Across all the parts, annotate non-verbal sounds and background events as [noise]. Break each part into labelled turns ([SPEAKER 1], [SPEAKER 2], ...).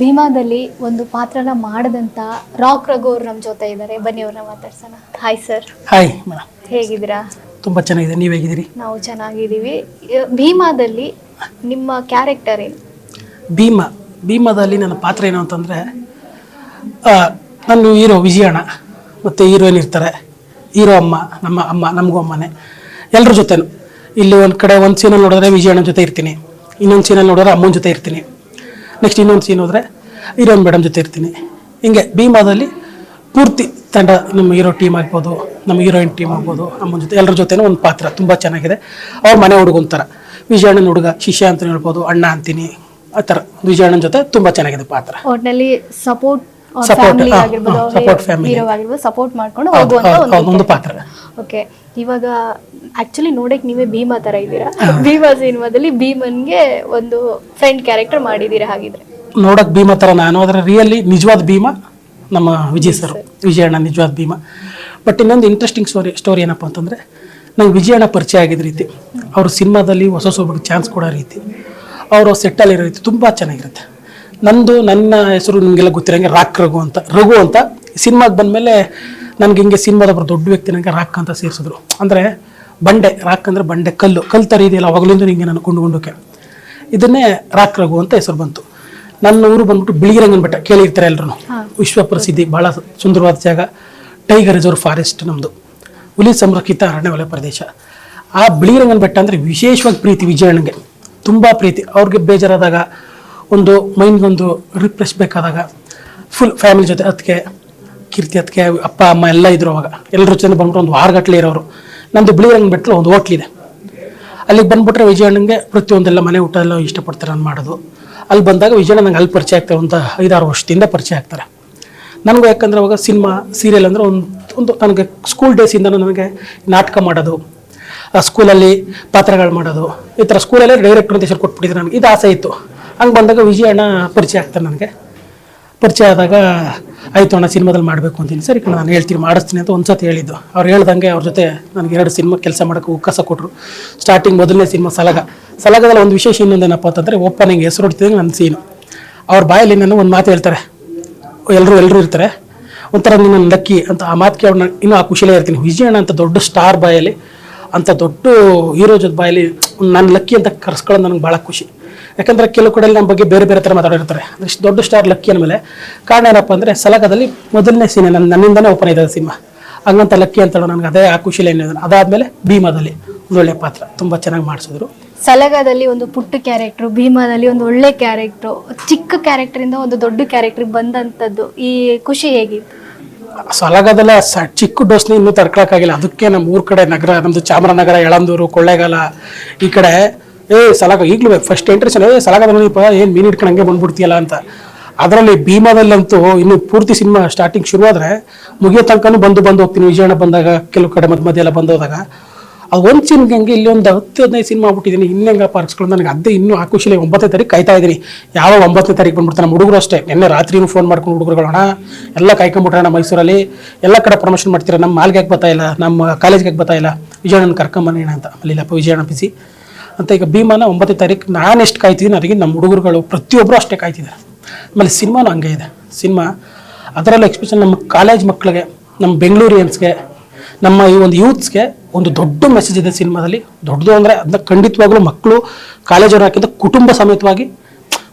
[SPEAKER 1] ಭೀಮಾದಲ್ಲಿ ಒಂದು ಪಾತ್ರನ ಮಾಡದಂತ ರಾಕ್ ರಘು ಅವ್ರು ನಮ್ಮ ಜೊತೆ ಇದ್ದಾರೆ. ಬನ್ನಿ ಅವ್ರನ್ನ ಮಾತಾಡ್ಸೋಣ. ಹಾಯ್ ಸರ್
[SPEAKER 2] ಹಾಯ್ ಮೇಡಮ್
[SPEAKER 1] ಹೇಗಿದ್ದೀರಾ?
[SPEAKER 2] ತುಂಬಾ ಚೆನ್ನಾಗಿದೆ. ನೀವು ಹೇಗಿದ್ದೀರಿ?
[SPEAKER 1] ನಾವು ಚೆನ್ನಾಗಿದ್ದೀವಿ. ಭೀಮಾದಲ್ಲಿ ನಿಮ್ಮ ಕ್ಯಾರೆಕ್ಟರ್ ಏನು?
[SPEAKER 2] ಭೀಮ. ಭೀಮಾದಲ್ಲಿ ನನ್ನ ಪಾತ್ರ ಏನು ಅಂತಂದರೆ ನಾನು ಹೀರೋ ವಿಜಯಣ್ಣ ಮತ್ತು ಹೀರೋಯಿನ್ ಇರ್ತಾರೆ. ಹೀರೋ ಅಮ್ಮ ನಮ್ಮ ಅಮ್ಮ ನಮಗೂ ಅಮ್ಮನೇ. ಎಲ್ಲರ ಜೊತೆನೂ. ಇಲ್ಲಿ ಒಂದು ಕಡೆ ಒಂದು ಸೀನಲ್ಲಿ ನೋಡಿದ್ರೆ ವಿಜಯಣ್ಣ ಜೊತೆ ಇರ್ತೀನಿ. ಇನ್ನೊಂದು ಸೀನಲ್ಲಿ ನೋಡಿದ್ರೆ ಅಮ್ಮನ ಜೊತೆ ಇರ್ತೀನಿ. ನೆಕ್ಸ್ಟ್ ಇನ್ನೊಂದು ಸೀನ್ ಹೋದರೆ ಹೀರೋಯಿನ್ ಮೇಡಮ್ ಜೊತೆ ಇರ್ತೀನಿ. ಹಿಂಗೆ ಭೀಮಾದಲ್ಲಿ ಪೂರ್ತಿ ತಂಡ ನಮ್ಮ ಹೀರೋ ಟೀಮ್ ಆಗ್ಬೋದು ನಮ್ಮ ಹೀರೋಯಿನ್ ಟೀಮ್ ಆಗ್ಬೋದು ಅಮ್ಮನ ಜೊತೆ ಎಲ್ಲರ ಜೊತೆನೂ ಒಂದು ಪಾತ್ರ ತುಂಬ ಚೆನ್ನಾಗಿದೆ. ಅವ್ರ ಮನೆ ಹುಡುಗಂತರ ವಿಜಯಣ್ಣನ ಹುಡುಗ ಶಿಷ್ಯ ಅಂತ ಹೇಳ್ಬೋದು ಅಣ್ಣ ಅಂತೀನಿ ಆ ಥರ ವಿಜಯಣ್ಣನ ಜೊತೆ ತುಂಬ ಚೆನ್ನಾಗಿದೆ ಪಾತ್ರ.
[SPEAKER 1] ಒಟ್ಟಿನಲ್ಲಿ ಸಪೋರ್ಟ್ ಫ್ಯಾಮಿಲಿ
[SPEAKER 2] family.
[SPEAKER 1] ಹೀರೋ ಆಗಿರ್ಬೋದು ಸಪೋರ್ಟ್ ಮಾಡ್ಕೊಂಡು
[SPEAKER 2] ಒಂದು ಪಾತ್ರ.
[SPEAKER 1] ಓಕೆ ಇವಾಗ ಆಕ್ಚುಲಿ ನೋಡಕ್ ನೀವೇ ಭೀಮಾ ತರ ಇದ್ದೀರಾ? ಭೀಮಾ ಸಿನಿಮಾದಲ್ಲಿ ಭೀಮನ್ಗೆ ಒಂದು ಫ್ರೆಂಡ್ ಕ್ಯಾರೆಕ್ಟರ್ ಮಾಡಿದ್ದೀರಾ ಹಾಗಿದ್ರೆ?
[SPEAKER 2] ನೋಡಕ್ ಭೀಮಾ ತರ ನಾನು ಅದರ ರಿಯಲಿ ನಿಜವಾದ ಭೀಮ ನಮ್ಮ ವಿಜಯ್ ಸರ್ ವಿಜಯಣ್ಣ ನಿಜವಾದ ಭೀಮ. ಬಟ್ ಇನ್ನೊಂದು ಇಂಟ್ರೆಸ್ಟಿಂಗ್ ಸ್ಟೋರಿ ಸ್ಟೋರಿ ಏನಪ್ಪ ಅಂತಂದರೆ ನಂಗೆ ವಿಜಯಣ್ಣ ಪರಿಚಯ ಆಗಿದ್ದ ರೀತಿ ಅವರು ಸಿನಿಮಾದಲ್ಲಿ ಹೊಸ ಹೊಸೊಬ್ಬರಿಗೆ ಚಾನ್ಸ್ ಕೊಡೋ ರೀತಿ ಅವರು ಸೆಟ್ಟಲ್ಲಿರೋ ರೀತಿ ತುಂಬ ಚೆನ್ನಾಗಿರುತ್ತೆ. ನಂದು ನನ್ನ ಹೆಸರು ನಿಮಗೆಲ್ಲ ಗೊತ್ತಿರೋಂಗೆ ರಾಕ್ ರಘು ಅಂತ ರಘು ಅಂತ. ಸಿನಿಮಾಗೆ ಬಂದಮೇಲೆ ನನಗೆ ಹಿಂಗೆ ಸಿನಿಮಾದ ಒಬ್ಬರು ದೊಡ್ಡ ವ್ಯಕ್ತಿ ನನಗೆ ರಾಕ್ ಅಂತ ಸೇರಿಸಿದ್ರು. ಅಂದರೆ ಬಂಡೆ ರಾಕ್ ಅಂದರೆ ಬಂಡೆ ಕಲ್ಲು. ಕಲ್ಲು ಥರ ಇದೆಯಲ್ಲ ಅವಾಗಲಿಂದ ಹಿಂಗೆ ನಾನು ಕೊಂಡುಕೊಂಡೋಕೆ. ಇದನ್ನೇ ರಾಕ್ ರಘು ಅಂತ ಹೆಸರು ಬಂತು. ನನ್ನ ಊರು ಬಂದ್ಬಿಟ್ಟು ಬಿಳಿಗಿರಂಗನ ಬೆಟ್ಟ ಕೇಳಿರ್ತಾರೆ ಎಲ್ಲರೂ ವಿಶ್ವ ಪ್ರಸಿದ್ಧಿ ಭಾಳ ಸುಂದರವಾದ ಜಾಗ. ಟೈಗರ್ ರಿಸರ್ವ್ ಫಾರೆಸ್ಟ್ ನಮ್ಮದು ಹುಲಿ ಸಂರಕ್ಷಿತ ಅರಣ್ಯವಲಯ ಪ್ರದೇಶ. ಆ ಬಿಳಿಗಿರಂಗನ ಬೆಟ್ಟ ಅಂದರೆ ವಿಶೇಷವಾಗಿ ಪ್ರೀತಿ ವಿಜಯಣ್ಣಗೆ. ತುಂಬ ಪ್ರೀತಿ. ಅವ್ರಿಗೆ ಬೇಜಾರಾದಾಗ ಒಂದು ಮೈಂಡ್ಗೊಂದು ರಿಫ್ರೆಶ್ ಬೇಕಾದಾಗ ಫುಲ್ ಫ್ಯಾಮಿಲಿ ಜೊತೆ ಅದಕ್ಕೆ ಕೀರ್ತಿ ಅದಕ್ಕೆ ಅಪ್ಪ, ಅಮ್ಮ ಎಲ್ಲ ಇದ್ರು ಅವಾಗ. ಎಲ್ಲರೂ ಜೊತೆ ಬಂದ್ಬಿಟ್ಟು ಒಂದು ವಾರಗಟ್ಲೆ ಇರೋರು. ನಮ್ಮದು ರಂಗ ಬೆಟ್ಟಲು ಒಂದು ಹೋಟ್ಲಿದೆ ಅಲ್ಲಿಗೆ ಬಂದ್ಬಿಟ್ರೆ ವಿಜಯಣ್ಣಂಗೆ ಪ್ರತಿಯೊಂದೆಲ್ಲ ಮನೆ ಊಟ ಎಲ್ಲ ಇಷ್ಟಪಡ್ತಾರೆ ನಾನು ಮಾಡೋದು. ಅಲ್ಲಿ ಬಂದಾಗ ವಿಜಯಣ್ಣ ನಂಗೆ ಅಲ್ಲಿ ಪರಿಚಯ ಆಗ್ತಾರೆ, ಒಂದು ಐದಾರು ವರ್ಷದಿಂದ ಪರಿಚಯ ಆಗ್ತಾರೆ. ನನಗೂ ಯಾಕಂದ್ರೆ ಅವಾಗ ಸಿನಿಮಾ, ಸೀರಿಯಲ್ ಅಂದರೆ ಒಂದು ಒಂದು ನನಗೆ ಸ್ಕೂಲ್ ಡೇಸಿಂದ ನನಗೆ ನಾಟಕ ಮಾಡೋದು ಸ್ಕೂಲಲ್ಲಿ ಪಾತ್ರಗಳು ಮಾಡೋದು, ಈ ಥರ ಸ್ಕೂಲಲ್ಲೇ ಡೈರೆಕ್ಟರ್ ಅಂತ ಹೆಸರು ಕೊಟ್ಬಿಟ್ಟಿದ್ರು ನನಗೆ. ಇದು ಆಸೆ ಇತ್ತು. ಹಂಗೆ ಬಂದಾಗ ವಿಜಯಣ್ಣ ಪರಿಚಯ ಆಗ್ತಾರೆ ನನಗೆ. ಪರಿಚಯ ಆದಾಗ, ಆಯಿತು ಅಣ್ಣ, ಸಿನಿಮಾದಲ್ಲಿ ಮಾಡಬೇಕು ಅಂತೀನಿ. ಸರಿ ಕಣ, ನಾನು ಹೇಳ್ತೀನಿ, ಮಾಡಿಸ್ತೀನಿ ಅಂತ ಒಂದ್ಸತಿ ಹೇಳಿದ್ದು. ಅವ್ರು ಹೇಳ್ದಂಗೆ ಅವ್ರ ಜೊತೆ ನನಗೆ ಎರಡು ಸಿನಿಮಾ ಕೆಲಸ ಮಾಡೋಕ್ಕೆ ಅವಕಾಶ ಕೊಟ್ಟರು ಸ್ಟಾರ್ಟಿಂಗ್ ಮೊದಲನೇ ಸಿನಿಮಾ ಸಲಗ. ಸಲಗದಲ್ಲಿ ಒಂದು ವಿಶೇಷ ಇನ್ನೊಂದೇನಪ್ಪ ಅಂತಂದರೆ ಓಪನಿಂಗ್ ಹೆಸರು ಹೊಡ್ತಿದ್ದಂಗೆ ನನ್ನ ಸೀನು ಅವ್ರ ಬಾಯಲ್ಲಿ ನಾನು ಒಂದು ಮಾತು ಹೇಳ್ತಾರೆ. ಎಲ್ಲರೂ ಎಲ್ಲರೂ ಇರ್ತಾರೆ. ಒಂಥರ ನಿನ್ನ ಲಕ್ಕಿ ಅಂತ ಆ ಮಾತು ಕೇಳಿ ನಾನು ಇನ್ನೂ ಆ ಖುಷಿಲೇ ಇರ್ತೀನಿ. ವಿಜಯಣ್ಣ ಅಂತ ದೊಡ್ಡ ಸ್ಟಾರ್ ಬಾಯಲ್ಲಿ ಅಂಥ ದೊಡ್ಡ ಹೀರೋ ಜೊತೆ ಬಾಯಲ್ಲಿ, ನನ್ನ ಲಕ್ಕಿ ಅಂತ ಕರ್ಸ್ಕೊಳ್ಳೋದು ನನಗೆ ಭಾಳ ಖುಷಿ. ಯಾಕಂದರೆ ಕೆಲವು ಕಡೆಯಲ್ಲಿ ನಮ್ಮ ಬಗ್ಗೆ ಬೇರೆ ಬೇರೆ ಥರ ಮಾತಾಡಿರ್ತಾರೆ. ಇಷ್ಟು ದೊಡ್ಡ ಸ್ಟಾರ್ ಲಕ್ಕಿ ಅಂದಮೇಲೆ ಕಾರಣ ಏನಪ್ಪ ಅಂದರೆ ಸಲಗದಲ್ಲಿ ಮೊದಲನೇ ಸೀನೆ ನನ್ನ ನನ್ನಿಂದನೇ ಓಪನ್ ಇದೆ ಸಿನಿಮಾ. ಹಂಗಂತ ಲಕ್ಕಿ ಅಂತ ನನಗೆ ಅದೇ ಆ ಖುಷಿಲಿ ಏನಿದೆ ಅದಾದಮೇಲೆ ಭೀಮಾದಲ್ಲಿ ಒಳ್ಳೆ ಪಾತ್ರ ತುಂಬ ಚೆನ್ನಾಗಿ ಮಾಡಿಸಿದ್ರು.
[SPEAKER 1] ಸಲಗದಲ್ಲಿ ಒಂದು ಪುಟ್ಟ ಕ್ಯಾರೆಕ್ಟ್ರು ಭೀಮಾದಲ್ಲಿ ಒಂದು ಒಳ್ಳೆ ಕ್ಯಾರೆಕ್ಟ್ರು ಚಿಕ್ಕ ಕ್ಯಾರೆಕ್ಟ್ರಿಂದ ಇಂದ ಒಂದು ದೊಡ್ಡ ಕ್ಯಾರೆಕ್ಟ್ರಿಗೆ ಬಂದಂತದ್ದು ಈ ಖುಷಿ ಹೇಗಿತ್ತು?
[SPEAKER 2] ಸಲಗದಲ್ಲ ಸ ಚಿಕ್ಕ ಡೋಸ್ನ ಇನ್ನೂ ತಡ್ಕೊಳಕ್ಕಾಗಿಲ್ಲ. ಅದಕ್ಕೆ ನಮ್ಮ ಊರ ಕಡೆ ನಗರ ನಮ್ಮದು ಚಾಮರಾಜನಗರ ಯಳಂದೂರು ಕೊಳ್ಳೇಗಾಲ ಈ ಕಡೆ ಏ, ಸಲಾಗ, ಈಗಲೂ ಫಸ್ಟ್ ಎಂಟ್ರೆ ಏ ಸಲಗದ ಏನು ಮೀನು ಹಿಡ್ಕೊಂಡು ಹಂಗೆ ಬಂದ್ಬಿಡ್ತೀಯಲ್ಲ ಅಂತ. ಅದರಲ್ಲಿ ಭೀಮಾದಲ್ಲಂತೂ ಇನ್ನು ಪೂರ್ತಿ ಸಿನಿಮಾ ಸ್ಟಾರ್ಟಿಂಗ್ ಶುರುವಾದ್ರೆ ಮುಗಿಯೋ ತನಕನೂ ಬಂದು ಬಂದು ಹೋಗ್ತೀನಿ. ವಿಜಯಣ್ಣ ಬಂದಾಗ, ಕೆಲವು ಕಡೆ ಮತ್ತೆ ಮಧ್ಯೆಲ್ಲ ಬಂದು ಹೋದಾಗ. ಅದು ಒಂದು ಸಿನಿಮಾಗೆ ಹಂಗೆ ಇಲ್ಲಿ ಒಂದು ಹತ್ತು, ಹದಿನೈದು ಸಿನಿಮಾ ಆಗ್ಬಿಟ್ಟಿದ್ದೀನಿ ಇನ್ನೆಂಗ ಪಾರ್ಕ್ಸ್ಗಳು ನನಗೆ ಅದೇ ಇನ್ನೂ ಆ ಖುಷಿಲಿ ಒಂಬತ್ತನೇ ತಾರೀಕು ಕಾಯ್ತಾ ಇದ್ದೀನಿ. ಯಾವ ಒಂಬತ್ತನೇ ತಾರೀಕು ಬಂದ್ಬಿಡ್ತಾನೆ ನಮ್ಮ ಹುಡುಗರು ಅಷ್ಟೇ. ನಿನ್ನೆ ರಾತ್ರಿನೂ ಫೋನ್ ಮಾಡ್ಕೊಂಡು ಹುಡುಗರುಗಳು, ಅಣ್ಣ, ಎಲ್ಲ ಕಾಯ್ಕೊಂಬಿಟ್ರಣ ಮೈಸೂರಲ್ಲಿ? ಎಲ್ಲ ಕಡೆ ಪ್ರಮೋಷನ್ ಮಾಡ್ತೀರಾ? ನಮ್ಮ ಮಾಲ್ಗೆ ಯಾಕೆ ಬರ್ತಾ ನಮ್ಮ ಕಾಲೇಜ್ಗೆ ಯಾಕೆ ಬರ್ತಾ ಇಲ್ಲ? ವಿಜಯಣ್ಣನ ಕರ್ಕೊಂಬನ್ನಿ ಅಂತ. ಅಲ್ಲಿಲ್ಲಪ್ಪ, ವಿಜಯಣ್ಣ ಬಿಸಿ ಅಂತ ಈಗ ಭೀಮಾನ ಒಂಬತ್ತನೇ ತಾರೀಕು ನಾನು ಎಷ್ಟು ಕಾಯ್ತಿದ್ದೀನಿ ಅದಕ್ಕೆ ನಮ್ಮ ಹುಡುಗರುಗಳು ಪ್ರತಿಯೊಬ್ಬರು ಅಷ್ಟೇ ಕಾಯ್ತಿದ್ದಾರೆ ಆಮೇಲೆ ಸಿನಿಮಾನು ಹಂಗೆ ಇದೆ. ಸಿನಿಮಾ, ಅದರಲ್ಲೂ ಎಕ್ಸ್ಪೆಷಲ್ ನಮ್ಮ ಕಾಲೇಜ್ ಮಕ್ಕಳಿಗೆ ನಮ್ಮ ಬೆಂಗಳೂರಿಯನ್ಸ್ಗೆ ನಮ್ಮ ಈ ಒಂದು ಯೂತ್ಸ್ಗೆ ಒಂದು ದೊಡ್ಡ ಮೆಸೇಜ್ ಇದೆ ಸಿನಿಮಾದಲ್ಲಿ. ದೊಡ್ಡದು ಅಂದರೆ ಅದನ್ನ ಖಂಡಿತವಾಗಲೂ ಮಕ್ಕಳು ಕಾಲೇಜವ್ರು ಹಾಕಿದ ಕುಟುಂಬ ಸಮೇತವಾಗಿ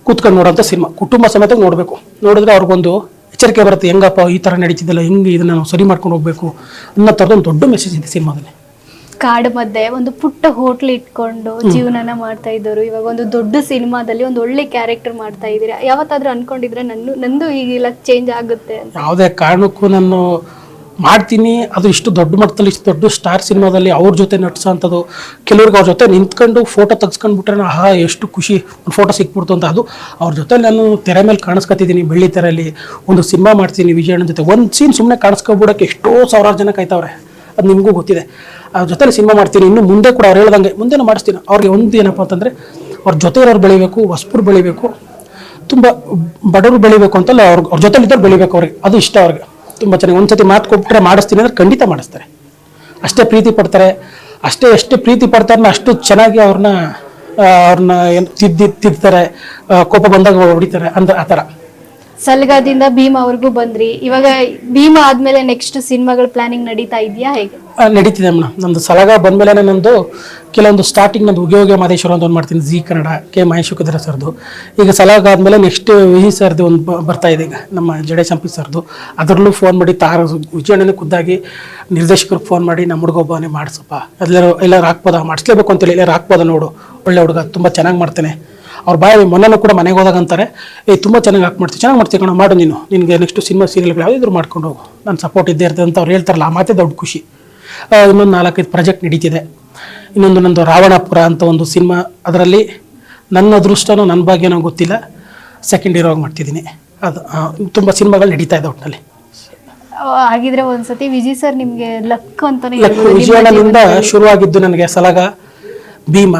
[SPEAKER 2] ಕೂತ್ಕೊಂಡು ನೋಡೋಂಥ ಸಿನಿಮಾ. ಕುಟುಂಬ ಸಮೇತ ನೋಡಬೇಕು. ನೋಡಿದ್ರೆ ಅವ್ರಿಗೊಂದು ಎಚ್ಚರಿಕೆ ಬರುತ್ತೆ, ಹೆಂಗಪ್ಪ ಈ ಥರ ನಡೀತಿದ್ದಲ್ಲ ಹೆಂಗೆ ಇದನ್ನು ನಾವು ಸರಿ ಮಾಡ್ಕೊಂಡು ಹೋಗಬೇಕು ಅನ್ನೋ ಥರದೊಂದು ದೊಡ್ಡ ಮೆಸೇಜ್ ಇದೆ ಸಿನಿಮಾದಲ್ಲಿ.
[SPEAKER 1] ಕಾಡು ಮಧ್ಯೆ ಒಂದು ಪುಟ್ಟ ಹೋಟ್ಲ್ ಇಟ್ಕೊಂಡು ಜೀವನನ ಮಾಡ್ತಾ ಇದ್ದವರು ಇವಾಗ ಒಂದು ದೊಡ್ಡ ಸಿನಿಮಾದಲ್ಲಿ ಒಂದು ಒಳ್ಳೆ ಕ್ಯಾರೆಕ್ಟರ್ ಮಾಡ್ತಾ ಇದ್ದೀರಾ? ಯಾವತ್ತಾದ್ರೂ ಅನ್ಕೊಂಡಿದ್ರೆ ನನ್ನ ನಂದು ಈಗೆಲ್ಲ ಚೇಂಜ್ ಆಗುತ್ತೆ
[SPEAKER 2] ಯಾವುದೇ ಕಾರಣಕ್ಕೂ ನಾನು ಮಾಡ್ತೀನಿ. ಅದು ಇಷ್ಟು ದೊಡ್ಡ ಮಟ್ಟದಲ್ಲಿ ಇಷ್ಟು ದೊಡ್ಡ ಸ್ಟಾರ್ ಸಿನಿಮಾದಲ್ಲಿ ಅವ್ರ ಜೊತೆ ನಟಿಸೋಂಥದ್ದು ಕೆಲವ್ರಿಗೆ ಅವ್ರ ಜೊತೆ ನಿಂತ್ಕೊಂಡು ಫೋಟೋ ತೆಗೆಸ್ಕೊಂಡ್ಬಿಟ್ರೆ ಆಹಾ ಎಷ್ಟು ಖುಷಿ ಒಂದು ಫೋಟೋ ಸಿಕ್ಬಿಡ್ತು ಅಂತ ಅದು. ಅವ್ರ ಜೊತೆ ನಾನು ತೆರೆ ಮೇಲೆ ಕಾಣಿಸ್ಕೊತಿದ್ದೀನಿ ಬೆಳ್ಳಿ ತೆರೆಯಲ್ಲಿ. ಒಂದು ಸಿನಿಮಾ ಮಾಡ್ತೀನಿ ವಿಜಯಣ್ಣ ಜೊತೆ. ಒಂದು ಸೀನ್ ಸುಮ್ಮನೆ ಕಾಣಿಸ್ಕೊಬಿಡೋಕ್ಕೆ ಎಷ್ಟೋ ಸಾವಿರಾರು ಜನ ಕಾಯ್ತವ್ರೆ. ಅದು ನಿಮಗೂ ಗೊತ್ತಿದೆ. ಅವ್ರ ಜೊತೆ ಸಿನಿಮಾ ಮಾಡ್ತೀನಿ, ಇನ್ನು ಮುಂದೆ ಕೂಡ ಅವ್ರು ಹೇಳ್ದಂಗೆ, ಮುಂದೆನೂ ಮಾಡಿಸ್ತೀನಿ. ಅವ್ರಿಗೆ ಒಂದು ಏನಪ್ಪ ಅಂತಂದರೆ, ಅವ್ರ ಜೊತೆ ಇರೋರು ಬೆಳಿಬೇಕು, ಹೊಸ್ಪುರು ಬೆಳಿಬೇಕು, ತುಂಬ ಬಡವರು ಬೆಳಿಬೇಕು ಅಂತಲ್ಲ ಅವ್ರ ಅವ್ರ ಜೊತೆಲಿದ್ದವ್ರು ಬೆಳಿಬೇಕು ಅವ್ರಿಗೆ. ಅದು ಇಷ್ಟ ಅವ್ರಿಗೆ. ತುಂಬ ಚೆನ್ನಾಗಿ ಒಂದು ಸತಿ ಮಾತು ಕೊಟ್ಟರೆ ಮಾಡಿಸ್ತೀನಿ ಅಂದರೆ ಖಂಡಿತ ಮಾಡಿಸ್ತಾರೆ. ಅಷ್ಟೇ ಪ್ರೀತಿ ಪಡ್ತಾರೆ. ಅಷ್ಟೇ ಎಷ್ಟು ಪ್ರೀತಿ ಪಡ್ತಾರನ್ನ ಅಷ್ಟು ಚೆನ್ನಾಗಿ ಅವ್ರನ್ನ ಅವ್ರನ್ನ ಏನು ತಿದ್ದಿ, ತಿದ್ತಾರೆ. ಕೋಪ ಬಂದಾಗ ಹೊಡಿತಾರೆ. ಅಂದ್ರೆ ಆ ಥರ.
[SPEAKER 1] ಸಲ್ಗಾದಿಂದ ಭೀಮ ಅವ್ರಿಗೂ ಬಂದ್ರಿ. ಇವಾಗ ಭೀಮ ಆದ್ಮೇಲೆ ನೆಕ್ಸ್ಟ್ ಸಿನಿಮಾಗಳ ಪ್ಲಾನಿಂಗ್ ನಡೀತಾ ಇದೆಯಾ ಹೇಗೆ?
[SPEAKER 2] ನಡೀತಿದೆ ಮೇಡಮ್. ನಂದು ಸಲಗ ಬಂದಮೇಲೆ ನಂದು ಕೆಲವೊಂದು ಸ್ಟಾರ್ಟಿಂಗ್ ನಂದು ಉಗೆ ಉಗೆ ಅಂತ ಒಂದು ಮಾಡ್ತೀನಿ, ಜಿ ಕನ್ನಡ, ಕೆ ಮಹೇಶ್ ಕುದ್ರ ಸರ್ದು. ಈಗ ಸಲಗ ಆದಮೇಲೆ ನೆಕ್ಸ್ಟ್ ವಿಜಿ ಸರ್ದು ಒಂದು ಬರ್ತಾ ಇದೆ ಈಗ, ನಮ್ಮ ಜಡೆ ಸಂಪಿ ಸರ್ದು. ಅದರಲ್ಲೂ ಫೋನ್ ಮಾಡಿ ತಾರ ವಿಜಯಣ್ಣನೇ ಖುದ್ದಾಗಿ ನಿರ್ದೇಶಕರಿಗೆ ಫೋನ್ ಮಾಡಿ ನಮ್ಮ ಹುಡುಗ ಒಬ್ಬನೇ ಮಾಡಿಸಪ್ಪ. ಎಲ್ಲರೂ ಎಲ್ಲರೂ ಹಾಕ್ಬೋದಾ? ಮಾಡಿಸ್ಲೇಬೇಕು ಅಂತೇಳಿ, ಎಲ್ಲರೂ ಹಾಕ್ಬೋದಾ ನೋಡು? ಒಳ್ಳೆ ಹುಡುಗ, ತುಂಬ ಚೆನ್ನಾಗಿ ಮಾಡ್ತಾನೆ. ಅವ್ರ ಬಾಯಲ್ಲಿ ಮೊನ್ನೆನೂ ಕೂಡ ಮನೆಗೆ ಹೋದಾಗ ಅಂತಾರೆ ಏ ತುಂಬ ಚೆನ್ನಾಗಿ ಹಾಕಿ ಮಾಡ್ತೀವಿ ಚೆನ್ನಾಗಿ ಮಾಡ್ತೀವಿ ಕಣ ಮಾಡು ನೀನು. ನಿನಗೆ ನೆಕ್ಸ್ಟ್ ಸಿನಿಮಾ ಸೀರಿಯಲ್ಗಳು ಯಾವುದಾದ್ರು ಮಾಡ್ಕೊಂಡು ಹೋಗು. ನಾನು ಸಪೋರ್ಟ್ ಇದ್ದೇ ಇರ್ತದೆ ಅಂತ ಅವ್ರು ಹೇಳ್ತಾರಲ್ಲ ಆ ಮಾತೇ ದೊಡ್ಡ ಖುಷಿ. ಇನ್ನೊಂದು ನಾಲ್ಕೈದು ಪ್ರಾಜೆಕ್ಟ್ ನಡೀತಿದೆ. ಇನ್ನೊಂದು ನಂದು ರಾವಣಪುರ ಅಂತ ಒಂದು ಸಿನಿಮಾ ಅದರಲ್ಲಿ ನನ್ನ ಅದೃಷ್ಟನೋ ನನ್ನ ಭಾಗ್ಯನೋ ಗೊತ್ತಿಲ್ಲ. ಸೆಕೆಂಡ್ ಇಯರ್ ಆಗಿ ಮಾಡ್ತಿದ್ದೀನಿ. ಅದು ತುಂಬ ಸಿನಿಮಾಗಳು ನಡೀತಾ ಇದೆ ಒಟ್ಟಿನಲ್ಲಿ
[SPEAKER 1] ಆಗಿದ್ರೆ ಹಾಗಿದ್ರೆ ಒಂದ್ಸತಿ ವಿಜಯ್ ಸರ್ ನಿಮಗೆ ಲಕ್ ಅಂತ
[SPEAKER 2] ವಿಜಯಣ್ಣನಿಂದ ಶುರುವಾಗಿದ್ದು ನನಗೆ ಸಲಗ ಭೀಮ.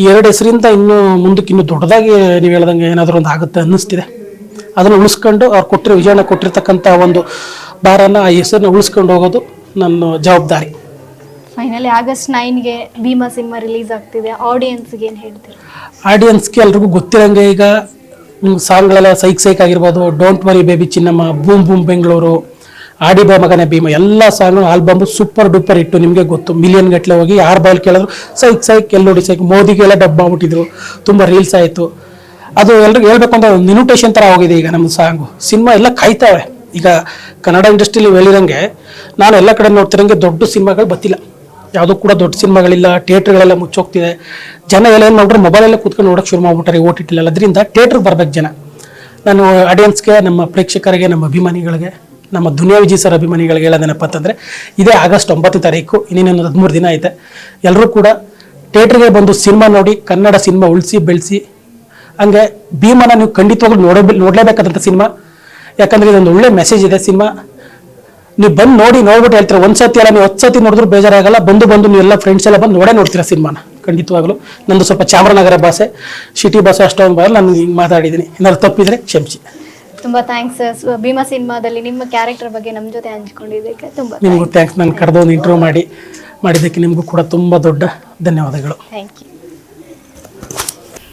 [SPEAKER 2] ಈ ಎರಡು ಹೆಸರಿಂದ ಇನ್ನೂ ಮುಂದಕ್ಕೆ ಇನ್ನೂ ದೊಡ್ಡದಾಗಿ ನೀವು ಹೇಳ್ದಂಗೆ ಏನಾದರೂ ಒಂದು ಆಗುತ್ತೆ ಅನ್ನಿಸ್ತಿದೆ. ಅದನ್ನು ಉಳಿಸ್ಕೊಂಡು ಅವ್ರು ಕೊಟ್ಟಿರೋ ವಿಜಯನ ಕೊಟ್ಟಿರ್ತಕ್ಕಂಥ ಒಂದು ಭಾರನ ಆ ಹೆಸರನ್ನ ಉಳಿಸ್ಕೊಂಡು ಹೋಗೋದು ನನ್ನ ಜವಾಬ್ದಾರಿ.
[SPEAKER 1] ಫೈನಲಿ ಆಗಸ್ಟ್ ನೈನ್ಗೆ ಭೀಮಾ ಸಿನಿಮಾ ರಿಲೀಸ್ ಆಗ್ತಿದೆ. ಆಡಿಯನ್ಸ್ಗೆ ಏನು ಹೇಳ್ತೀರಿ?
[SPEAKER 2] ಆಡಿಯನ್ಸ್ಗೆ ಎಲ್ರಿಗೂ ಗೊತ್ತಿರಂಗೆ ಈಗ ಸಾಂಗ್ಗಳೆಲ್ಲ ಸೈಕ್ ಸೈಕ್ ಆಗಿರ್ಬೋದು. Don't worry baby Chinnamma boom boom Bengaluru ಆಡಿ ಬಾ ಮಗನೇ ಭೀಮ, ಎಲ್ಲ ಸಾಂಗ್ ಆಲ್ಬಮ್ ಸೂಪರ್ ಡೂಪರ್ ಇಟ್ಟು ನಿಮಗೆ ಗೊತ್ತು. ಮಿಲಿಯನ್ ಗಟ್ಟಲೆ ಹೋಗಿ, ಯಾರು ಬಾಲ್ ಕೇಳಿದ್ರು, ಸೈಕ್ ಸೈಕ್ ಎಲ್ಲೋಡಿ ಸೈಕ್, ಮೋದಿಗೆಲ್ಲ ಡಬ್ಬ ಆಗ್ಬಿಟ್ಟಿದ್ರು ತುಂಬ ರೀಲ್ಸ್ ಆಯಿತು. ಅದು ಎಲ್ರಿಗೂ ಹೇಳ್ಬೇಕು ಅಂತ ಒಂದು ಥರ ಹೋಗಿದೆ ಈಗ ನಮ್ಮ ಸಾಂಗು. ಸಿನಿಮಾ ಎಲ್ಲ ಕಾಯ್ತಾವೆ ಈಗ ಕನ್ನಡ ಇಂಡಸ್ಟ್ರೀಲಿ ಹೇಳಿದಂಗೆ, ನಾನು ಎಲ್ಲ ಕಡೆ ನೋಡ್ತಿರಂಗೆ ದೊಡ್ಡ ಸಿನಿಮಾಗಳು ಬತ್ತಿಲ್ಲ. ಯಾವುದೂ ಕೂಡ ದೊಡ್ಡ ಸಿನಿಮಾಗಳಿಲ್ಲ, ಥಿಯೇಟ್ರ್ಗಳೆಲ್ಲ ಮುಚ್ಚೋಗ್ತಿದೆ. ಜನ ಎಲ್ಲ ಏನು ಮಾಡ್ಬಿಟ್ರೆ ಮೊಬೈಲಲ್ಲೇ ಕೂತ್ಕೊಂಡು ನೋಡೋಕೆ ಶುರು ಮಾಡ್ಬಿಟ್ಟಾರೆ ಓ ಟಿ ಅದರಿಂದ ಥಿಯೇಟ್ರಿಗೆ ಬರ್ಬೇಕು ಜನ. ನಾನು ಆಡಿಯನ್ಸ್ಗೆ ನಮ್ಮ ಪ್ರೇಕ್ಷಕರಿಗೆ, ನಮ್ಮ ಅಭಿಮಾನಿಗಳಿಗೆ ನಮ್ಮ ದುನಿಯಾ ವಿಜಯ್ ಸರ್ ಅಭಿಮಾನಿಗಳಿಗೆ ಹೇಳೋದೇನಪ್ಪ ಅಂತಂದರೆ ಇದೇ ಆಗಸ್ಟ್ ಒಂಬತ್ತು ತಾರೀಕು, ಇನ್ನೇನೊಂದು ಹದಿಮೂರು ದಿನ ಐತೆ. ಎಲ್ಲರೂ ಕೂಡ ಥಿಯೇಟ್ರಿಗೆ ಬಂದು ಸಿನಿಮಾ ನೋಡಿ, ಕನ್ನಡ ಸಿನಿಮಾ ಉಳಿಸಿ, ಬೆಳೆಸಿ, ಹಂಗೆ ಭೀಮನ ನೀವು ಖಂಡಿತವಾಗ್ಲೂ ನೋಡೇ ನೋಡಲೇಬೇಕಾದಂಥ ಸಿನಿಮಾ. ಯಾಕಂದರೆ ಇದೊಂದು ಒಳ್ಳೆ ಮೆಸೇಜ್ ಇದೆ ಸಿನಿಮಾ. ನೀವು ಬಂದು ನೋಡಿ, ನೋಡ್ಬಿಟ್ಟು ಹೇಳ್ತೀರಾ, ಒಂದು ಸತಿ ಅಲ್ಲ, ನೀವು ಹತ್ತು ಸತಿ ನೋಡಿದ್ರು ಬೇಜಾರಾಗಲ್ಲ, ಬಂದು ಬಂದು ನೀವೆಲ್ಲ ಫ್ರೆಂಡ್ಸ್ ಎಲ್ಲ ಬಂದು ನೋಡೇ ನೋಡ್ತೀರಾ ಸಿನಿಮಾನ, ಖಂಡಿತವಾಗ್ಲೂ. ನಂದು ಸ್ವಲ್ಪ ಚಾಮರಾಜನಗರ ಭಾಷೆ ಸಿಟಿ ಭಾಷೆ ಅಷ್ಟೊಂದು ಬರಲ್ಲ, ನಾನು ಹಿಂಗೆ ಮಾತಾಡಿದ್ದೀನಿ. ಏನಾದ್ರು ತಪ್ಪಿದ್ರೆ ಕ್ಷಮಿಸಿ.
[SPEAKER 1] ತುಂಬಾ ಥ್ಯಾಂಕ್ಸ್ ಭೀಮಾ ಸಿನಿಮಾದಲ್ಲಿ ನಿಮ್ಮ ಕ್ಯಾರೆಕ್ಟರ್ ಬಗ್ಗೆ ನಮ್ಮ ಜೊತೆ ಹಂಚಿಕೊಂಡಿದ್ದಕ್ಕೆ ತುಂಬಾ
[SPEAKER 2] ನಿಮಗೂ ಥ್ಯಾಂಕ್ಸ್ ನಾನು ಕರೆದು ಒಂದು ಇಂಟರ್ವ್ಯೂ ಮಾಡಿ ಮಾಡಿದ್ದಕ್ಕೆ ನಿಮಗೂ ಕೂಡ ತುಂಬ ದೊಡ್ಡ ಧನ್ಯವಾದಗಳು.
[SPEAKER 1] ಥ್ಯಾಂಕ್ ಯು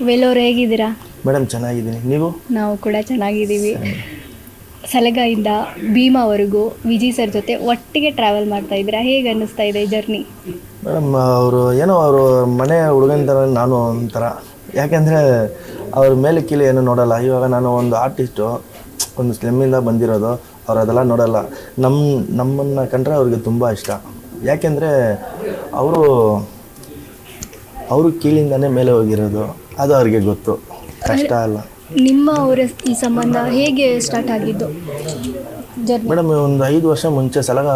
[SPEAKER 1] ವೆಲೋರ್ ಹೇಗಿದ್ದೀರಾ?
[SPEAKER 3] ಮೇಡಮ್ ಚೆನ್ನಾಗಿದ್ದೀನಿ. ನೀವು?
[SPEAKER 1] ನಾವು ಕೂಡ ಚೆನ್ನಾಗಿದ್ದೀವಿ. ಸಲಗಾಯಿಂದ ಭೀಮಾವರೆಗೂ ವಿಜಯ್ ಸರ್ ಜೊತೆ ಒಟ್ಟಿಗೆ ಟ್ರಾವೆಲ್ ಮಾಡ್ತಾ ಇದ್ದೀರಾ? ಹೇಗೆ ಅನ್ನಿಸ್ತಾ ಇದೆ ಜರ್ನಿ
[SPEAKER 3] ಮೇಡಮ್ ಅವರು ಏನೋ ಅವರು ಮನೆ ಹುಡುಗನ ಥರ ನಾನು ಒಂಥರ. ಯಾಕೆಂದರೆ ಅವ್ರ ಮೇಲೆ ಕೀಳು ಏನು ನೋಡಲ್ಲ. ಇವಾಗ ನಾನು ಒಂದು ಆರ್ಟಿಸ್ಟು ಒಂದು ಸ್ಲೆಮ್ಮಿಂದ ಬಂದಿರೋದು ಅವ್ರು ಅದೆಲ್ಲ ನೋಡಲ್ಲ. ನಮ್ಮ ನಮ್ಮನ್ನು ಕಂಡ್ರೆ ಅವ್ರಿಗೆ ತುಂಬ ಇಷ್ಟ. ಯಾಕೆಂದರೆ ಅವರು ಅವರು ಕೀಳಿಂದನೇ ಮೇಲೆ ಹೋಗಿರೋದು. ಅದು ಅವ್ರಿಗೆ ಗೊತ್ತು. ಕಷ್ಟ ಅಲ್ಲ.
[SPEAKER 1] ನಿಮ್ಮ ಅವರ ಈ ಸಂಬಂಧ ಹೇಗೆ ಸ್ಟಾರ್ಟ್ ಆಗಿದ್ದು?
[SPEAKER 3] ಮೇಡಮ್ ಒಂದು ಐದು ವರ್ಷ ಮುಂಚೆ ಸಲಗ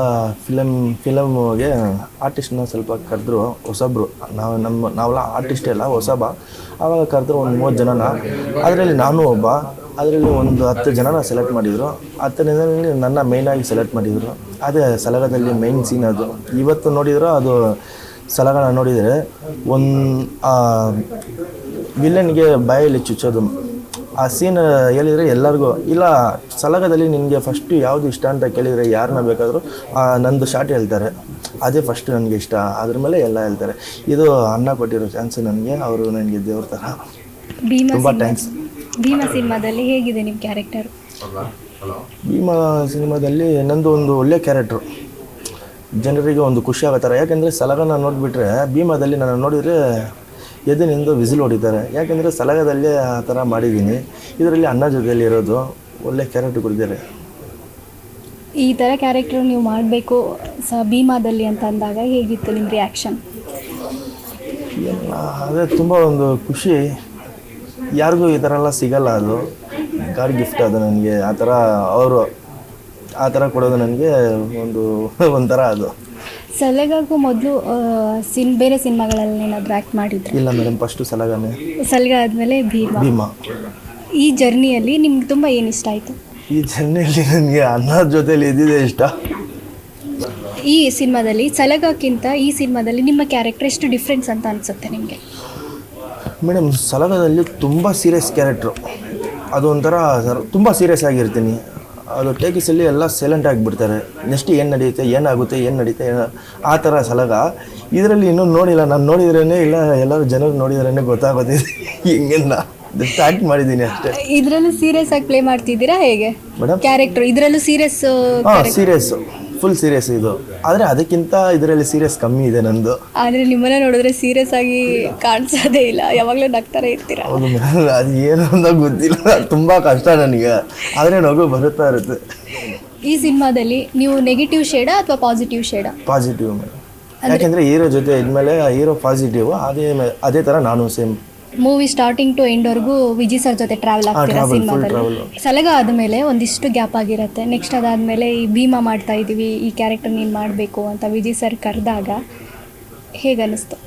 [SPEAKER 3] ಫಿಲಮ್ ಫಿಲಮ್ಗೆ ಆರ್ಟಿಸ್ಟ್ನ ಸ್ವಲ್ಪ ಕರೆದ್ರು ಹೊಸಬ್ರು. ನಾವು ನಮ್ಮ ನಾವೆಲ್ಲ ಆರ್ಟಿಸ್ಟ್ ಅಲ್ಲ ಹೊಸಬ. ಆವಾಗ ಕರೆದ್ರು ಒಂದು ಮೂವತ್ತು ಜನನ. ಅದರಲ್ಲಿ ನಾನು ಒಬ್ಬ. ಅದರಲ್ಲಿ ಒಂದು ಹತ್ತು ಜನನ ಸೆಲೆಕ್ಟ್ ಮಾಡಿದರು. ಹತ್ತು ಜನರಲ್ಲಿ ನನ್ನ ಮೇಯ್ನಾಗಿ ಸೆಲೆಕ್ಟ್ ಮಾಡಿದರು. ಅದೇ ಸಲಗದಲ್ಲಿ ಮೇಯ್ನ್ ಸೀನ್ ಅದು. ಇವತ್ತು ನೋಡಿದರೂ ಅದು ಸಲಗನ ನೋಡಿದರೆ ಒಂದು ವಿಲನ್ಗೆ ಬಾಯಲ್ಲಿ ಚುಚ್ಚೋದು. ಆ ಸೀನ್ ಹೇಳಿದರೆ ಎಲ್ಲರಿಗೂ ಇಲ್ಲ ಸಲಗದಲ್ಲಿ ನಿನಗೆ ಫಸ್ಟು ಯಾವುದು ಇಷ್ಟ ಅಂತ ಕೇಳಿದರೆ ಯಾರನ್ನ ಬೇಕಾದರೂ ನಂದು ಶಾರ್ಟ್ ಹೇಳ್ತಾರೆ. ಅದೇ ಫಸ್ಟ್ ನನಗೆ ಇಷ್ಟ. ಅದ್ರ ಮೇಲೆ ಎಲ್ಲ ಹೇಳ್ತಾರೆ. ಇದು ಅನ್ನ ಕೊಟ್ಟಿರೋ ಚಾನ್ಸ್ ನನಗೆ ಅವರು ನನಗೆ ದೇವ್ರ ಥರ. ತುಂಬ ಥ್ಯಾಂಕ್ಸ್
[SPEAKER 1] ಭೀಮಾ ಸಿನಿಮಾದಲ್ಲಿ ಹೇಗಿದೆ ನಿಮ್ಮ ಕ್ಯಾರೆಕ್ಟರ್
[SPEAKER 3] ಭೀಮಾ ಸಿನಿಮಾದಲ್ಲಿ ನಂದು ಒಂದು ಒಳ್ಳೆ ಕ್ಯಾರೆಕ್ಟ್ರು ಜನರಿಗೆ ಒಂದು ಖುಷಿ ಆಗುತ್ತಾರೆ ಯಾಕೆಂದರೆ ಸಲಗನ ನೋಡಿಬಿಟ್ರೆ ಭೀಮಾದಲ್ಲಿ ನಾನು ನೋಡಿದರೆ ಎದ್ದು ವಿಸಿಲ್ ಹೊಡಿತಾರೆ. ಯಾಕೆಂದರೆ ಸಲಗದಲ್ಲಿ ಆ ಥರ ಮಾಡಿದ್ದೀನಿ. ಇದರಲ್ಲಿ ಅನ್ನ ಜೊತೆಯಲ್ಲಿ ಇರೋದು ಒಳ್ಳೆ ಕ್ಯಾರೆಕ್ಟರ್ ಕೊಡಿದ್ದಾರೆ
[SPEAKER 1] ಈ ಥರ ಕ್ಯಾರೆಕ್ಟರ್ ನೀವು ಮಾಡಬೇಕು ಸ ಭೀಮಾದಲ್ಲಿ ಅಂತ ಅಂದಾಗ ಹೇಗಿತ್ತು ನಿಮ್ಮ ರಿಯಾಕ್ಷನ್
[SPEAKER 3] ಎಲ್ಲ ಅದೇ ತುಂಬ ಒಂದು ಖುಷಿ. ಯಾರಿಗೂ ಈ ಥರ ಎಲ್ಲ ಸಿಗಲ್ಲ ಅದು. ಗಾಡ್ ಗಿಫ್ಟ್ ಅದು ನನಗೆ. ಆ ಥರ ಅವರು ಆ ಥರ ಕೊಡೋದು ನನಗೆ ಒಂದು ಒಂಥರ ಅದು.
[SPEAKER 1] ಸಲಗಾಗೂ ಮೊದಲು ಸಿನ್ ಬೇರೆ ಸಿನಿಮಾಗಳಲ್ಲಿ ಏನಾದರೂ ಆ್ಯಕ್ಟ್ ಮಾಡಿದ್ರು?
[SPEAKER 3] ಇಲ್ಲ ಮೇಡಮ್ ಫಸ್ಟು ಸಲಗಾನೇ.
[SPEAKER 1] ಸಲಗ ಆದಮೇಲೆ ಭೀಮಾ.
[SPEAKER 3] ಭೀಮ.
[SPEAKER 1] ಈ ಜರ್ನಿಯಲ್ಲಿ ನಿಮ್ಗೆ ತುಂಬ ಏನು ಇಷ್ಟ ಆಯಿತು?
[SPEAKER 3] ಈ ಜರ್ನಿಯಲ್ಲಿ ನನಗೆ ಅನ್ನ ಜೊತೆಲಿ ಇದ್ದಿದೆ ಇಷ್ಟ.
[SPEAKER 1] ಈ ಸಿನಿಮಾದಲ್ಲಿ ಸಲಗಕ್ಕಿಂತ ಈ ಸಿನಿಮಾದಲ್ಲಿ ನಿಮ್ಮ ಕ್ಯಾರೆಕ್ಟರ್ ಎಷ್ಟು ಡಿಫ್ರೆನ್ಸ್ ಅಂತ ಅನಿಸುತ್ತೆ ನಿಮಗೆ?
[SPEAKER 3] ಮೇಡಮ್ ಸಲಗದಲ್ಲಿ ತುಂಬ ಸೀರಿಯಸ್ ಕ್ಯಾರೆಕ್ಟ್ರು ಅದು ಒಂಥರ ತುಂಬ ಸೀರಿಯಸ್ ಆಗಿರ್ತೀನಿ. ಅದು ಟೇಕಿಸಲ್ಲಿ ಎಲ್ಲ ಸೈಲೆಂಟ್ ಆಗಿಬಿಡ್ತಾರೆ. ನೆಕ್ಸ್ಟ್ ಏನು ನಡೆಯುತ್ತೆ ಏನಾಗುತ್ತೆ ಏನು ನಡೀತೆ ಏನು ಆ ಥರ ಸಲಗ. ಇದರಲ್ಲಿ ಇನ್ನೂ ನೋಡಿಲ್ಲ. ನಾನು ನೋಡಿದ್ರೇ ಇಲ್ಲ ಎಲ್ಲರೂ ಜನರು ನೋಡಿದ್ರೇ ಗೊತ್ತಾಗೋದಿದೆ ಹಿಂಗೆಲ್ಲ ಜಸ್ಟ್ ಮಾಡಿದ್ದೀನಿ ಅಷ್ಟೇ.
[SPEAKER 1] ಇದ್ರಲ್ಲೂ ಸೀರಿಯಸ್ ಆಗಿ ಪ್ಲೇ ಮಾಡ್ತಿದ್ದೀರಾ ಹೇಗೆ?
[SPEAKER 3] ಮೇಡಮ್
[SPEAKER 1] ಕ್ಯಾರೆಕ್ಟರ್ ಇದ್ರಲ್ಲೂ ಸೀರಿಯಸ್
[SPEAKER 3] ಹಾಂ ಸೀರಿಯಸ್ ಫುಲ್ ಸೀರಿಯಸ್ ಇದು. ಆದರೆ ಅದಕ್ಕಿಂತ ಇದರಲ್ಲಿ ಸೀರಿಯಸ್ ಕಮ್ಮಿ ಇದೆ ನಂದು.
[SPEAKER 1] ಆದ್ರೆ ನಿಮ್ಮನ್ನ ನೋಡಿದ್ರೆ ಸೀರಿಯಸ್ ಆಗಿ ಕಾಣಿಸೋದೇ ಇಲ್ಲ. ಯಾವಾಗ್ಲೂ ನಗ್ತಾನೆ ಇರ್ತೀರಾ?
[SPEAKER 3] ಹೌದು ಅದು ಏನು ಅಂತ ಗೊತ್ತಿಲ್ಲ. ತುಂಬ ಕಷ್ಟ ನನಗೆ. ಆದರೆ ನಗು ಬರುತ್ತಾ ಇರುತ್ತೆ.
[SPEAKER 1] ಈ ಸಿನಿಮಾದಲ್ಲಿ ನೀವು ನೆಗೆಟಿವ್ ಶೇಡಾ ಅಥವಾ ಪಾಸಿಟಿವ್ ಶೇಡಾ?
[SPEAKER 3] ಪಾಸಿಟಿವ್ ಮೇಡಮ್ ಯಾಕೆಂದರೆ ಹೀರೋ ಜೊತೆ ಇದ್ಮೇಲೆ ಹೀರೋ ಪಾಸಿಟಿವ್ ಅದೇ ಮೇ- ಅದೇ ಥರ ನಾನು same
[SPEAKER 1] movie starting to end ವರ್ಗೂ Vijay sir ಜೊತೆ ಟ್ರಾವೆಲ್ ಆಗ್ತೀರಾ
[SPEAKER 3] travel, full
[SPEAKER 1] ಸಿನಿಮಾದಲ್ಲಿ?
[SPEAKER 3] travel.
[SPEAKER 1] ಸಲಗ ಆದಮೇಲೆ ಒಂದಿಷ್ಟು ಗ್ಯಾಪ್ ಆಗಿರುತ್ತೆ. ನೆಕ್ಸ್ಟ್ ಅದಾದ್ಮೇಲೆ ಈ ಭೀಮಾ ಮಾಡ್ತಾ ಇದೀವಿ ಈ ಕ್ಯಾರೆಕ್ಟರ್ ನೀನು ಮಾಡಬೇಕು ಅಂತ ವಿಜಯ್ ಸರ್ ಕರೆದಾಗ ಹೇಗೆ ಅನ್ನಿಸ್ತು?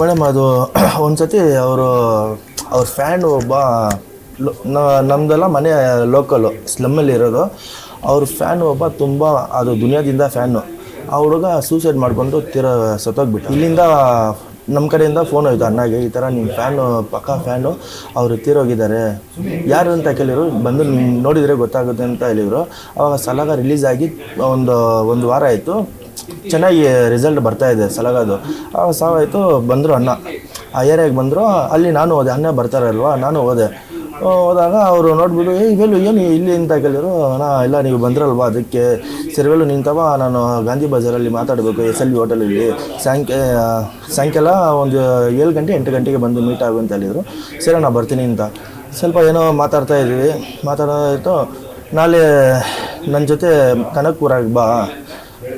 [SPEAKER 3] ಮೇಡಮ್ ಅದು [clears throat] ಒಂದ್ಸತಿ ಅವರು ಅವ್ರ ಫ್ಯಾನ್ ಒಬ್ಬ ಲೊ- ನ- ನಮ್ದೆಲ್ಲ ಮನೆ ಲೋಕಲು ಸ್ಲಮ್ಮಲ್ಲಿ ಇರೋದು. ಅವ್ರ ಫ್ಯಾನ್ ಒಬ್ಬ ತುಂಬ ಅದು ದುನಿಯಾದಿಂದ ಫ್ಯಾನು ಆ ಹುಡುಗ ಸೂಸೈಡ್ ಮಾಡಿಕೊಂಡು ತೀರ ಸತ್ತೋಗ್ಬಿಟ್ಟು. ಇಲ್ಲಿಂದ ನಮ್ಮ ಕಡೆಯಿಂದ ಫೋನ್ ಹೋಯ್ತು, ಅಣ್ಣಗೆ ಈ ಥರ ನಿಮ್ಮ ಫ್ಯಾನು ಪಕ್ಕ ಫ್ಯಾನು ಅವರು ತೀರೋಗಿದ್ದಾರೆ ಯಾರು ಅಂತ ಕೇಳಿದ್ರು, ಬಂದು ನಿಮ್ಮ ನೋಡಿದರೆ ಗೊತ್ತಾಗುತ್ತೆ ಅಂತ ಹೇಳಿದರು. ಅವಾಗ ಸಲಗ ರಿಲೀಸ್ ಆಗಿ ಒಂದು ಒಂದು ವಾರ ಆಯಿತು. ಚೆನ್ನಾಗಿ ರಿಸಲ್ಟ್ ಬರ್ತಾ ಇದೆ ಸಲಗದು. ಆವಾಗ ಸಾವಾಯಿತು, ಬಂದರು ಅಣ್ಣ. ಆ ಏರಿಯಾಗೆ ಬಂದರು, ಅಲ್ಲಿ ನಾನು ಹೋದೆ, ಅಣ್ಣ ಬರ್ತಾರಲ್ವಾ ನಾನು ಹೋದೆ. ಹೋದಾಗ ಅವರು ನೋಡ್ಬಿಟ್ಟು, ಏ, ಇವೆಲ್ಲ ಏನು ಇಲ್ಲಿ ಅಂತ ಕೇಳಿದ್ರು, ಅಣ್ಣ, ಇಲ್ಲ, ನೀವು ಬಂದ್ರಲ್ವಾ ಅದಕ್ಕೆ? ಸರಿವೆಲ್ಲ ನಿಂತವ? ನಾನು ಗಾಂಧಿ ಬಜಾರಲ್ಲಿ ಮಾತಾಡಬೇಕು, ಎಸ್ ಎಲ್ ವಿ ಹೋಟೆಲಲ್ಲಿ. ಸಾಯಂಕ ಸಾಯಂಕಾಲ ಒಂದು ಏಳು ಗಂಟೆ, ಎಂಟು ಗಂಟೆಗೆ ಬಂದು ಮೀಟ್ ಆಗು ಅಂತ ಹೇಳಿದರು. ಸರಿ ನಾನು ಬರ್ತೀನಿ ಅಂತ. ಸ್ವಲ್ಪ ಏನೋ ಮಾತಾಡ್ತಾ ಇದ್ವಿ. ಮಾತಾಡೋದು ನಾಳೆ ನನ್ನ ಜೊತೆ ಕನಕ್ಪುರಾಗಿ ಬಾ.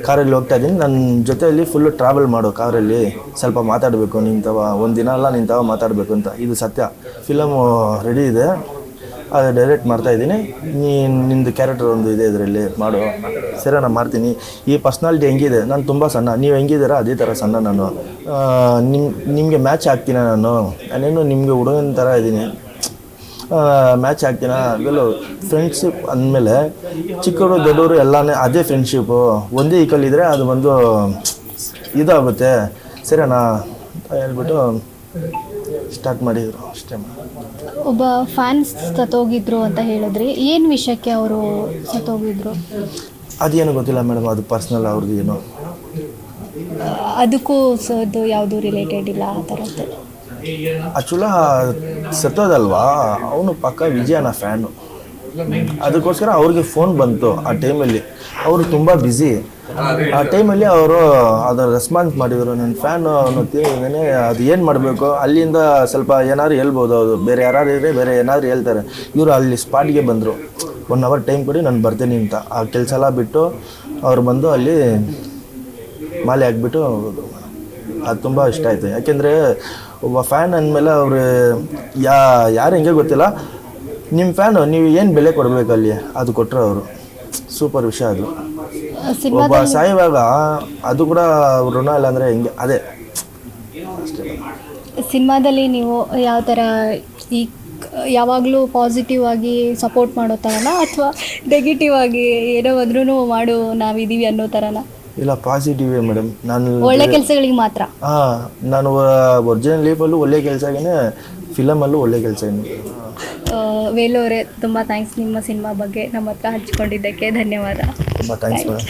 [SPEAKER 3] ಕಾರಲ್ಲಿ ಹೋಗ್ತಾ ಇದ್ದೀನಿ. ನನ್ನ ಜೊತೆಯಲ್ಲಿ ಫುಲ್ಲು ಟ್ರಾವೆಲ್ ಮಾಡು ಕಾರಲ್ಲಿ ಸ್ವಲ್ಪ ಮಾತಾಡಬೇಕು. ನಿಂತವ ಒಂದು ದಿನ ಎಲ್ಲ ನಿಂತವ ಮಾತಾಡಬೇಕು ಅಂತ. ಇದು ಸತ್ಯ. ಫಿಲಮು ರೆಡಿ ಇದೆ. ಅದು ಡೈರೆಕ್ಟ್ ಮಾಡ್ತಾ ಇದ್ದೀನಿ. ನೀ ನಿಂದು ಕ್ಯಾರೆಕ್ಟರ್ ಒಂದು ಇದೆ ಇದರಲ್ಲಿ. ಮಾಡು. ಸರಿ ನಾನು ಮಾಡ್ತೀನಿ. ಈ ಪರ್ಸ್ನಾಲಿಟಿ ಹೆಂಗಿದೆ? ನಾನು ತುಂಬ ಸಣ್ಣ. ನೀವು ಹೆಂಗಿದ್ದೀರಾ? ಅದೇ ಥರ ಸಣ್ಣ ನಾನು. ನಿಮ್ಮ ನಿಮಗೆ ಮ್ಯಾಚ್ ಆಗ್ತೀನಿ ನಾನು. ನಾನೇನು ನಿಮಗೆ ಹುಡುಗನ ಥರ ಇದ್ದೀನಿ. ಮ್ಯಾಚ್ ಆಗ್ತೀನ? ಇವೆಲ್ಲ ಫ್ರೆಂಡ್ಶಿಪ್ ಅಂದಮೇಲೆ ಚಿಕ್ಕವರು ದೊಡ್ಡವರು ಎಲ್ಲನೇ ಅದೇ ಫ್ರೆಂಡ್ಶಿಪ್ಪು ಒಂದೇ ಈಕಲ್ ಇದ್ದರೆ ಅದು ಒಂದು ಇದಾಗುತ್ತೆ. ಸರಿನಾ? ಹೇಳ್ಬಿಟ್ಟು ಸ್ಟಾರ್ಟ್ ಮಾಡಿದರು ಅಷ್ಟೇ
[SPEAKER 1] ಒಬ್ಬ ಫ್ಯಾನ್ಸ್ ಸತ್ತೋಗಿದ್ರು ಅಂತ ಹೇಳಿದ್ರಿ. ಏನು ವಿಷಯಕ್ಕೆ ಅವರು ಸತ್ತೋಗಿದ್ರು?
[SPEAKER 3] ಅದೇನು ಗೊತ್ತಿಲ್ಲ ಮೇಡಮ್ ಅದು ಪರ್ಸ್ನಲ್ ಅವ್ರದ್ದು ಏನು.
[SPEAKER 1] ಅದಕ್ಕೂ ಸೊ ಅದು ಯಾವುದು ರಿಲೇಟೆಡ್ ಇಲ್ಲ ಆ ಥರದ್ದು.
[SPEAKER 3] ಆ್ಯಕ್ಚುಲ ಸತ್ತೋದಲ್ವಾ? ಅವನು ಪಕ್ಕ ವಿಜಯನ ಫ್ಯಾನು. ಅದಕ್ಕೋಸ್ಕರ ಅವ್ರಿಗೆ ಫೋನ್ ಬಂತು ಆ ಟೈಮಲ್ಲಿ ಅವರು ತುಂಬ ಬ್ಯುಸಿ ಆ ಟೈಮಲ್ಲಿ ಅವರು ಅದರ ರೆಸ್ಪಾನ್ಸ್ ಮಾಡಿದರು, ನನ್ನ ಫ್ಯಾನು ಅವನು ತೀರಿದ್ದಾನೆ ಅದು ಏನು ಮಾಡಬೇಕು? ಅಲ್ಲಿಂದ ಸ್ವಲ್ಪ ಏನಾದ್ರು ಹೇಳ್ಬೋದು ಅದು ಬೇರೆ ಯಾರು ಇದ್ರೆ ಬೇರೆ ಏನಾದ್ರು ಹೇಳ್ತಾರೆ. ಇವರು ಅಲ್ಲಿ ಸ್ಪಾಟ್ಗೆ ಬಂದರು. ಒನ್ ಅವರ್ ಟೈಮ್ ಕೊಡಿ, ನಾನು ಬರ್ತೀನಿ ಅಂತ. ಆ ಕೆಲಸ ಎಲ್ಲ ಬಿಟ್ಟು ಅವ್ರು ಬಂದು ಅಲ್ಲಿ ಮಾಲೆ ಹಾಕ್ಬಿಟ್ಟು ಅದು ತುಂಬ ಇಷ್ಟ ಆಯಿತು. ಯಾಕೆಂದರೆ ಒಬ್ಬ ಫ್ಯಾನ್ ಅಂದಮೇಲೆ ಅವರು ಯಾ ಯಾರು ಹೆಂಗೆ ಗೊತ್ತಿಲ್ಲ. ನಿಮ್ಮ ಫ್ಯಾನು ನೀವು ಏನು ಬೆಲೆ ಕೊಡಬೇಕು ಅಲ್ಲಿ? ಅದು ಕೊಟ್ಟರು ಅವರು. ಸೂಪರ್ ವಿಷಯ ಅದು. ಒಬ್ಬ ಸಾಯುವಾಗ ಅದು ಕೂಡ ಋಣ ಇಲ್ಲ ಅಂದರೆ ಹೆಂಗೆ ಅದೇ.
[SPEAKER 1] ಸಿನಿಮಾದಲ್ಲಿ ನೀವು ಯಾವ ಥರ ಈ ಯಾವಾಗಲೂ ಪಾಸಿಟಿವ್ ಆಗಿ ಸಪೋರ್ಟ್ ಮಾಡೋ ಥರನ ಅಥವಾ ನೆಗೆಟಿವ್ ಆಗಿ ಏನೋ ಬಂದ್ರೂ ಮಾಡು ನಾವಿದ್ದೀವಿ ಅನ್ನೋ ಥರನ
[SPEAKER 3] ಇಲ್ಲ ಪಾಸಿಟಿವ್ ಮೇಡಮ್ ನಾನು
[SPEAKER 1] ಒಳ್ಳೆ ಕೆಲಸಗಳಿಗೆ ಮಾತ್ರ?
[SPEAKER 3] ಹಾ ನಾನು ಒರಿಜಿನಲ್ ಲೈಫಲ್ಲೂ ಒಳ್ಳೆ ಕೆಲಸಗೇನೆ ಫಿಲಮಲ್ಲೂ ಒಳ್ಳೆ ಕೆಲಸ
[SPEAKER 1] ಆ ವೇಲೂರೇ ತುಂಬಾ ಥ್ಯಾಂಕ್ಸ್ ನಿಮ್ಮ ಸಿನಿಮಾ ಬಗ್ಗೆ ನಮ್ಮ ಹತ್ರ ಹಂಚ್ಕೊಂಡಿದ್ದಕ್ಕೆ ಧನ್ಯವಾದ.
[SPEAKER 3] ತುಂಬಾ ಥ್ಯಾಂಕ್ಸ್ ಮೇಡಮ್